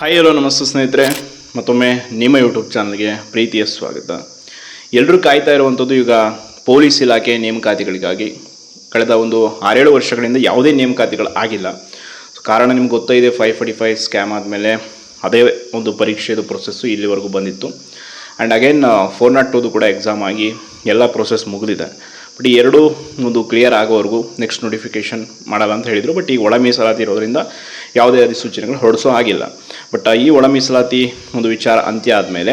Hi hello ನಮಸ್ತೆ ಸ್ನೇಹಿತರೆ. ಮತ್ತೊಮ್ಮೆ ನಿಮ್ಮ ಯೂಟ್ಯೂಬ್ ಚಾನಲ್ಗೆ ಪ್ರೀತಿಯ ಸ್ವಾಗತ. ಎಲ್ಲರೂ ಕಾಯ್ತಾ ಇರುವಂಥದ್ದು ಈಗ ಪೊಲೀಸ್ ಇಲಾಖೆ ನೇಮಕಾತಿಗಳಿಗಾಗಿ. ಕಳೆದ ಒಂದು ಆರೇಳು ವರ್ಷಗಳಿಂದ ಯಾವುದೇ ನೇಮಕಾತಿಗಳು ಆಗಿಲ್ಲ. ಕಾರಣ ನಿಮ್ಗೆ ಗೊತ್ತಾ ಇದೆ ಫೈವ್ ಫಾರ್ಟಿ ಫೈವ್ ಸ್ಕ್ಯಾಮ್ ಆದಮೇಲೆ ಅದೇ ಒಂದು ಪರೀಕ್ಷೆದು ಪ್ರೊಸೆಸ್ಸು ಇಲ್ಲಿವರೆಗೂ ಬಂದಿತ್ತು. ಆ್ಯಂಡ್ ಅಗೇನ್ ಫೋರ್ ನಾಟ್ ಟೂದು ಕೂಡ ಎಕ್ಸಾಮ್ ಆಗಿ ಎಲ್ಲ ಪ್ರೊಸೆಸ್ ಮುಗಿದಿದೆ. ಬಟ್ ಈ ಎರಡು ಒಂದು ಕ್ಲಿಯರ್ ಆಗೋವರೆಗೂ ನೆಕ್ಸ್ಟ್ ನೋಟಿಫಿಕೇಷನ್ ಮಾಡಲ್ಲ ಅಂತ ಹೇಳಿದರು. ಬಟ್ ಈಗ ಒಳ ಮೀಸಲಾತಿ ಇರೋದರಿಂದ ಯಾವುದೇ ಅಧಿಸೂಚನೆಗಳು ಹೊರಡಿಸೋ ಆಗಿಲ್ಲ ಬಟ್ ಈ ಒಳ ಮೀಸಲಾತಿ ಒಂದು ವಿಚಾರ ಅಂತ್ಯ ಆದಮೇಲೆ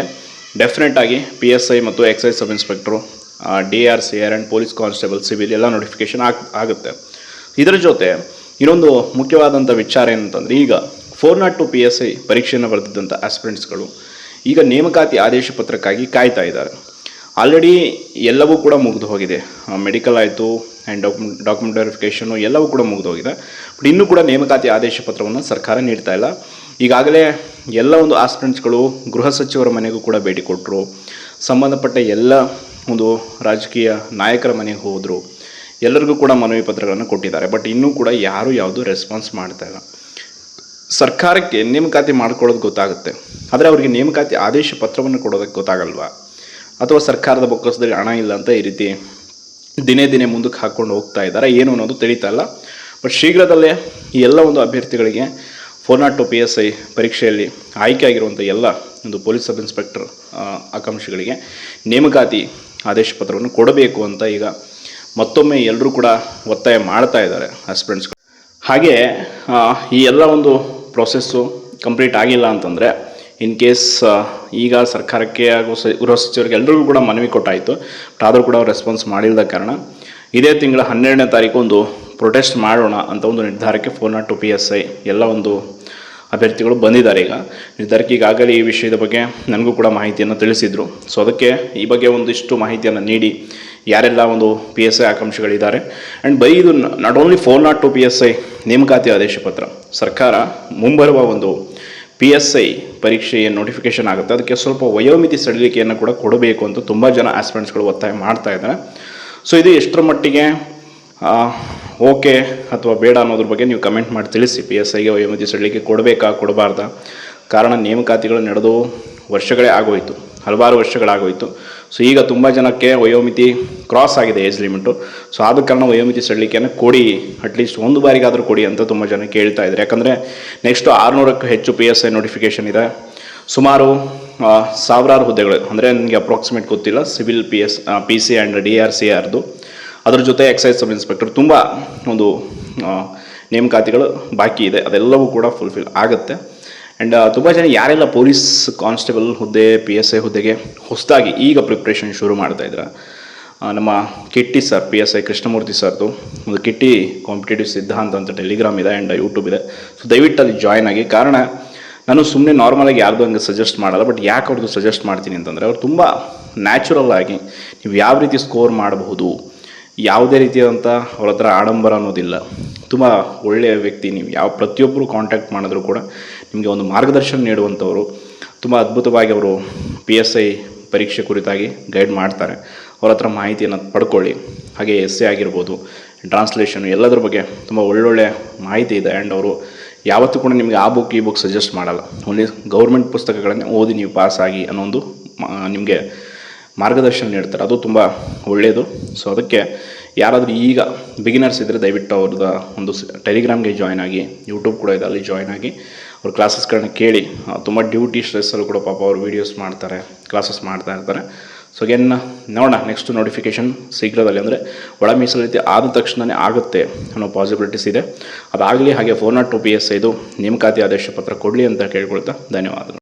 ಡೆಫಿನೆಟ್ ಆಗಿ ಪಿ ಎಸ್ ಐ ಮತ್ತು excise sub inspector D R C R and police constable civil ಎಲ್ಲ ನೋಟಿಫಿಕೇಷನ್ ಆಗ್, ಆಗುತ್ತೆ. ಇದರ ಜೊತೆ ಇನ್ನೊಂದು ಮುಖ್ಯವಾದಂಥ ವಿಚಾರ ಏನಂತಂದರೆ ಈಗ four not two P S I ಪರೀಕ್ಷೆಯನ್ನು ಬರೆದಿದ್ದಂಥ ಆಸ್ಪಿರೆಂಟ್ಸ್ಗಳು ಈಗ ನೇಮಕಾತಿ ಆದೇಶ ಪತ್ರಕ್ಕಾಗಿ ಕಾಯ್ತಾ ಇದ್ದಾರೆ. ಆಲ್ರೆಡಿ ಎಲ್ಲವೂ ಕೂಡ ಮುಗಿದು ಹೋಗಿದೆ. ಮೆಡಿಕಲ್ ಆಯಿತು ಆ್ಯಂಡ್ ಡಾಕ್ಯುಮೆಂಟ್ ಡಾಕ್ಯುಮೆಂಟ್ ವೆರಿಫಿಕೇಷನು ಎಲ್ಲವೂ ಕೂಡ ಮುಗಿದು ಹೋಗಿದೆ. ಬಟ್ ಇನ್ನೂ ಕೂಡ ನೇಮಕಾತಿ ಆದೇಶ ಪತ್ರವನ್ನು ಸರ್ಕಾರ ನೀಡ್ತಾ ಇಲ್ಲ. ಈಗಾಗಲೇ ಎಲ್ಲ ಒಂದು ಆಸ್ಪಿರೆಂಟ್ಸ್ಗಳು ಗೃಹ ಸಚಿವರ ಮನೆಗೂ ಕೂಡ ಭೇಟಿ ಕೊಟ್ಟರು ಸಂಬಂಧಪಟ್ಟ ಎಲ್ಲ ಒಂದು ರಾಜಕೀಯ ನಾಯಕರ ಮನೆಗೆ ಹೋದರು. ಎಲ್ಲರಿಗೂ ಕೂಡ ಮನವಿ ಪತ್ರಗಳನ್ನು ಕೊಟ್ಟಿದ್ದಾರೆ. ಬಟ್ ಇನ್ನೂ ಕೂಡ ಯಾರೂ ಯಾವುದು ರೆಸ್ಪಾನ್ಸ್ ಮಾಡ್ತಾ ಇಲ್ಲ. ಸರ್ಕಾರಕ್ಕೆ ನೇಮಕಾತಿ ಮಾಡ್ಕೊಳ್ಳೋದು ಗೊತ್ತಾಗುತ್ತೆ. ಆದರೆ ಅವರಿಗೆ ನೇಮಕಾತಿ ಆದೇಶ ಪತ್ರವನ್ನು ಕೊಡೋದಕ್ಕೆ ಗೊತ್ತಾಗಲ್ವಾ? ಅಥವಾ ಸರ್ಕಾರದ ಬೊಕ್ಕಸದಲ್ಲಿ ಹಣ ಇಲ್ಲ ಅಂತ ಈ ರೀತಿ ದಿನೇ ದಿನೇ ಮುಂದಕ್ಕೆ ಹಾಕ್ಕೊಂಡು ಹೋಗ್ತಾ ಇದ್ದಾರೆ? ಏನು ಅನ್ನೋದು ತಿಳಿತಾ ಇಲ್ಲ. ಬಟ್ ಶೀಘ್ರದಲ್ಲೇ ಈ ಎಲ್ಲ ಒಂದು ಅಭ್ಯರ್ಥಿಗಳಿಗೆ four not two P S I ಪರೀಕ್ಷೆಯಲ್ಲಿ ಆಯ್ಕೆ ಆಗಿರುವಂಥ ಎಲ್ಲ ಒಂದು ಪೊಲೀಸ್ ಸಬ್ ಇನ್ಸ್ಪೆಕ್ಟರ್ ಆಕಾಂಕ್ಷಿಗಳಿಗೆ ನೇಮಕಾತಿ ಆದೇಶ ಪತ್ರವನ್ನು ಕೊಡಬೇಕು ಅಂತ ಈಗ ಮತ್ತೊಮ್ಮೆ ಎಲ್ಲರೂ ಕೂಡ ಒತ್ತಾಯ ಮಾಡ್ತಾ ಇದ್ದಾರೆ ಹಸ್ಬೆಂಡ್ಸ್ಗಳು ಹಾಗೆ ಈ ಎಲ್ಲ ಒಂದು ಪ್ರೊಸೆಸ್ಸು ಕಂಪ್ಲೀಟ್ ಆಗಿಲ್ಲ ಅಂತಂದರೆ ಇನ್ ಕೇಸ್ ಈಗ ಸರ್ಕಾರಕ್ಕೆ ಹಾಗೂ ಸ, ಗೃಹ ಸಚಿವರಿಗೆ ಎಲ್ಲರಿಗೂ ಕೂಡ ಮನವಿ ಕೊಟ್ಟಾಯಿತು. ಬಟ್ ಆದರೂ ಕೂಡ ಅವ್ರು ರೆಸ್ಪಾನ್ಸ್ ಮಾಡಿಲ್ಲದ ಕಾರಣ ಇದೇ ತಿಂಗಳ ಹನ್ನೆರಡನೇ ತಾರೀಕು ಒಂದು ಪ್ರೊಟೆಸ್ಟ್ ಮಾಡೋಣ ಅಂತ ಒಂದು ನಿರ್ಧಾರಕ್ಕೆ four not two P S I ಎಲ್ಲ ಒಂದು ಅಭ್ಯರ್ಥಿಗಳು ಬಂದಿದ್ದಾರೆ ಈಗ. ನಿರ್ಧಾರಕ್ಕೆ ಈಗಾಗಲೇ ಈ ವಿಷಯದ ಬಗ್ಗೆ ನನಗೂ ಕೂಡ ಮಾಹಿತಿಯನ್ನು ತಿಳಿಸಿದರು. ಸೊ ಅದಕ್ಕೆ ಈ ಬಗ್ಗೆ ಒಂದಿಷ್ಟು ಮಾಹಿತಿಯನ್ನು ನೀಡಿ ಯಾರೆಲ್ಲ ಒಂದು ಪಿ ಎಸ್ ಐ ಆಕಾಂಕ್ಷಿಗಳಿದ್ದಾರೆ. ಆ್ಯಂಡ್ ಬೈ ಇದು not only four not two P S I ನೇಮಕಾತಿ ಆದೇಶ ಪತ್ರ. ಸರ್ಕಾರ ಮುಂಬರುವ ಒಂದು ಪಿ ಎಸ್ ಐ ಪರೀಕ್ಷೆಯ ನೋಟಿಫಿಕೇಶನ್ ಆಗುತ್ತೆ. ಅದಕ್ಕೆ ಸ್ವಲ್ಪ ವಯೋಮಿತಿ ಸಡಿಲಿಕೆಯನ್ನು ಕೂಡ ಕೊಡಬೇಕು ಅಂತ ತುಂಬ ಜನ ಆಸ್ಪಿರೆಂಟ್ಸ್ಗಳು ಒತ್ತಾಯ ಮಾಡ್ತಾ ಇದ್ದಾರೆ. ಸೊ ಇದು ಎಷ್ಟರ ಮಟ್ಟಿಗೆ ಓಕೆ ಅಥವಾ ಬೇಡ ಅನ್ನೋದ್ರ ಬಗ್ಗೆ ನೀವು ಕಮೆಂಟ್ ಮಾಡಿ ತಿಳಿಸಿ. ಪಿ ಎಸ್ ಐಗೆ ವಯೋಮಿತಿ ಸಡಿಲಿಕೆ ಕೊಡಬೇಕಾ? ಕೊಡಬಾರ್ದಾ? ಕಾರಣ ನೇಮಕಾತಿಗಳು ನಡೆದು ವರ್ಷಗಳೇ ಆಗೋಯಿತು. ಹಲವಾರು ವರ್ಷಗಳಾಗೋಯಿತು. ಸೊ ಈಗ ತುಂಬ ಜನಕ್ಕೆ ವಯೋಮಿತಿ ಕ್ರಾಸ್ ಆಗಿದೆ ಏಜ್ ಲಿಮಿಟು ಸೊ ಆದ ಕಾರಣ ವಯೋಮಿತಿ ಸಡಿಲಿಕೆಯನ್ನು ಕೊಡಿ. ಅಟ್ಲೀಸ್ಟ್ ಒಂದು ಬಾರಿಗಾದರೂ ಕೊಡಿ ಅಂತ ತುಂಬ ಜನ ಕೇಳ್ತಾ ಇದ್ದಾರೆ. ಯಾಕಂದರೆ ನೆಕ್ಸ್ಟು ಆರುನೂರಕ್ಕೂ ಹೆಚ್ಚು ಪಿ ಎಸ್ ಐ ನೋಟಿಫಿಕೇಷನ್ ಇದೆ. ಸುಮಾರು ಸಾವಿರಾರು ಹುದ್ದೆಗಳು. ಅಂದರೆ ನನಗೆ ಅಪ್ರಾಕ್ಸಿಮೇಟ್ ಗೊತ್ತಿಲ್ಲ. Civil P S P C and D R C ಆರ್ದು ಅದ್ರ ಜೊತೆ ಎಕ್ಸೈಸ್ ಸಬ್ ಇನ್ಸ್ಪೆಕ್ಟರ್ ತುಂಬ ಒಂದು ನೇಮಕಾತಿಗಳು ಬಾಕಿ ಇದೆ. ಅದೆಲ್ಲವೂ ಕೂಡ ಫುಲ್ಫಿಲ್ ಆಗುತ್ತೆ. ಆ್ಯಂಡ್ ತುಂಬ ಜನ ಯಾರೆಲ್ಲ ಪೊಲೀಸ್ ಕಾನ್ಸ್ಟೇಬಲ್ ಹುದ್ದೆ ಪಿ ಎಸ್ ಐ ಹುದ್ದೆಗೆ ಹೊಸದಾಗಿ ಈಗ ಪ್ರಿಪ್ರೇಷನ್ ಶುರು ಮಾಡ್ತಾ ಇದ್ದಾರೆ ನಮ್ಮ Kitti sir P S I Krishnamurthy ಸರ್ದು ಒಂದು ಕಿಟ್ಟಿ ಕಾಂಪಿಟೇಟಿವ್ ಸಿದ್ಧಾಂತ ಅಂತ ಟೆಲಿಗ್ರಾಮ್ ಇದೆ ಆ್ಯಂಡ್ ಯೂಟ್ಯೂಬ್ ಇದೆ. ಸೊ ದಯವಿಟ್ಟು ಅಲ್ಲಿ ಜಾಯ್ನ್ ಆಗಿ. ಕಾರಣ, ನಾನು ಸುಮ್ಮನೆ ನಾರ್ಮಲಾಗಿ ಯಾರ್ದು ಹಂಗೆ ಸಜೆಸ್ಟ್ ಮಾಡಲ್ಲ ಬಟ್ ಯಾಕೆ ಅವ್ರದ್ದು ಸಜೆಸ್ಟ್ ಮಾಡ್ತೀನಿ ಅಂತಂದರೆ, ಅವ್ರು ತುಂಬ ನ್ಯಾಚುರಲ್ ಆಗಿ ನೀವು ಯಾವ ರೀತಿ ಸ್ಕೋರ್ ಮಾಡಬಹುದು ಯಾವುದೇ ರೀತಿಯಾದಂಥ ಅವ್ರ ಹತ್ರ ಆಡಂಬರ ಅನ್ನೋದಿಲ್ಲ. ತುಂಬ ಒಳ್ಳೆಯ ವ್ಯಕ್ತಿ ನೀವು. ಯಾವ ಪ್ರತಿಯೊಬ್ಬರು ಕಾಂಟ್ಯಾಕ್ಟ್ ಮಾಡಿದ್ರು ಕೂಡ ನಿಮಗೆ ಒಂದು ಮಾರ್ಗದರ್ಶನ ನೀಡುವಂಥವರು. ತುಂಬ ಅದ್ಭುತವಾಗಿ ಅವರು ಪಿ ಎಸ್ ಐ ಪರೀಕ್ಷೆ ಕುರಿತಾಗಿ ಗೈಡ್ ಮಾಡ್ತಾರೆ. ಅವ್ರ ಹತ್ರ ಮಾಹಿತಿಯನ್ನು ಪಡ್ಕೊಳ್ಳಿ. ಹಾಗೆ ಎಸ್ ಎ ಆಗಿರ್ಬೋದು ಟ್ರಾನ್ಸ್ಲೇಷನ್ ಎಲ್ಲದರ ಬಗ್ಗೆ ತುಂಬ ಒಳ್ಳೊಳ್ಳೆ ಮಾಹಿತಿ ಇದೆ. ಆ್ಯಂಡ್ ಅವರು ಯಾವತ್ತೂ ಕೂಡ ನಿಮಗೆ ಆ ಬುಕ್ ಈ ಬುಕ್ ಸಜೆಸ್ಟ್ ಮಾಡಲ್ಲ. ಓನ್ಲಿ ಗೌರ್ಮೆಂಟ್ ಪುಸ್ತಕಗಳನ್ನೇ ಓದಿ ನೀವು ಪಾಸ್ ಆಗಿ ಅನ್ನೋ ಒಂದು ನಿಮಗೆ ಮಾರ್ಗದರ್ಶನ ನೀಡ್ತಾರೆ. ಅದು ತುಂಬ ಒಳ್ಳೆಯದು ಸೊ ಅದಕ್ಕೆ ಯಾರಾದರೂ ಈಗ ಬಿಗಿನರ್ಸ್ ಇದ್ದರೆ ದಯವಿಟ್ಟು ಅವ್ರದ್ದು ಒಂದು ಟೆಲಿಗ್ರಾಮ್ಗೆ ಜಾಯ್ನ್ ಆಗಿ ಯೂಟ್ಯೂಬ್ ಕೂಡ ಇದೆ, ಅಲ್ಲಿ ಜಾಯ್ನ್ ಆಗಿ ಅವ್ರ ಕ್ಲಾಸಸ್ಗಳನ್ನ ಕೇಳಿ ತುಂಬ ಡ್ಯೂಟಿ ಸ್ಟ್ರೆಸ್ಸಲ್ಲಿ ಕೂಡ ಪಾಪ ಅವರು ವೀಡಿಯೋಸ್ ಮಾಡ್ತಾರೆ ಕ್ಲಾಸಸ್ ಮಾಡ್ತಾ ಇರ್ತಾರೆ. ಸೊ ಅಗೇನ್ ನೋಡೋಣ ನೆಕ್ಸ್ಟ್ ನೋಟಿಫಿಕೇಷನ್ ಶೀಘ್ರದಲ್ಲಿ ಅಂದರೆ ಒಳ ಮೀಸಲಾತಿ ಆದ ತಕ್ಷಣವೇ ಆಗುತ್ತೆ ಅನ್ನೋ ಪಾಸಿಬಿಲಿಟೀಸ್ ಇದೆ. ಅದಾಗಲಿ ಹಾಗೆ four not two P S ಇದು ನೇಮಕಾತಿ ಆದೇಶ ಪತ್ರ ಕೊಡಲಿ ಅಂತ ಕೇಳ್ಕೊಳ್ತಾ ಧನ್ಯವಾದಗಳು.